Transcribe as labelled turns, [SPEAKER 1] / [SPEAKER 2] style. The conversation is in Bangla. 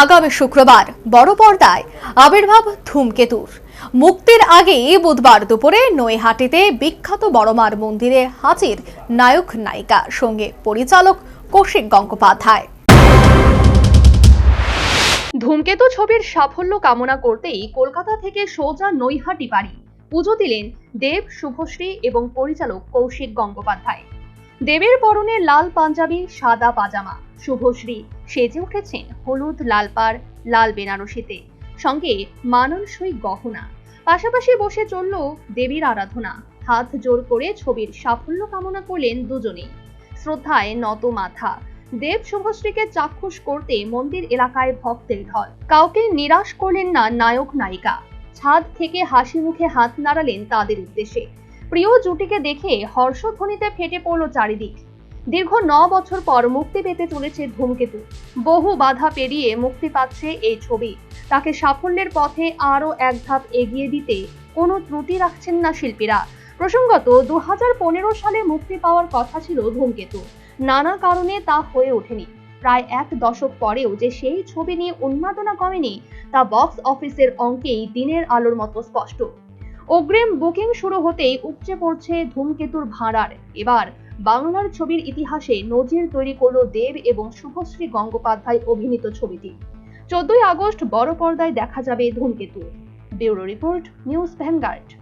[SPEAKER 1] আগামী শুক্রবার, বড় পর্দায় আবির্ভাব ধূমকেতুর। মুক্তির আগে বুধবার দুপুরে নৈহাটিতে বিখ্যাত বড়মার মন্দিরে হাজির নায়ক নায়িকা সঙ্গে পরিচালক কৌশিক গঙ্গোপাধ্যায়। ধূমকেতু ছবির সাফল্য কামনা করতেই কলকাতা থেকে সোজা নৈহাটি বাড়ি। পুজো দিলেন দেব, শুভশ্রী এবং পরিচালক কৌশিক গঙ্গোপাধ্যায়। দেবের পরনে লাল পাঞ্জাবি, সাদা পাজামা। শুভশ্রী সেজে উঠেছেন হলুদ লাল পাড় লাল বেনারসিতে। সঙ্গে মানানসই গহনা। পাশাপাশি বসে চলল দেবীর আরাধনা। হাত জোর করে ছবির সাফল্য কামনা করলেন দুজনেই। শ্রদ্ধায় নত মাথা। দেব শুভশ্রীকে চাক্ষুষ করতে মন্দির এলাকায় ভক্তের ঢল। কাউকে নিরাশ করলেন না নায়ক নায়িকা ছাদ থেকে হাসি মুখে হাত নাড়ালেন তাদের উদ্দেশ্যে। প্রিয় জুটিকে দেখে হর্ষধ্বনিতে ফেটে পড়ল চারিদিক। দীর্ঘ ন বছর পর মুক্তি পেতে চলেছে ধূমকেতু। বহু বাধা পেরিয়ে মুক্তি পাচ্ছে এই ছবি। তাকে সাফল্যের পথে আরও এক ধাপ এগিয়ে দিতে কোনো ত্রুটি রাখছেন না শিল্পীরা। প্রসঙ্গত দু হাজার পনেরো সালে মুক্তি পাওয়ার কথা ছিল ধূমকেতু। নানা কারণে তা হয়ে ওঠেনি। প্রায় এক দশক পরেও যে সেই ছবি নিয়ে উন্মাদনা কমেনি, তা বক্স অফিসের অঙ্কেই দিনের আলোর মতো স্পষ্ট। অগ্রিম বুকিং শুরু হতেই উপচে পড়ছে ধূমকেতুর ভাঁড়ার। এবার বাংলার ছবির ইতিহাসে নজির তৈরি করল দেব এবং শুভশ্রী গঙ্গোপাধ্যায় অভিনীত ছবিটি। চোদ্দই আগস্ট বড় পর্দায় দেখা যাবে ধূমকেতু। Bureau report, News Vanguard.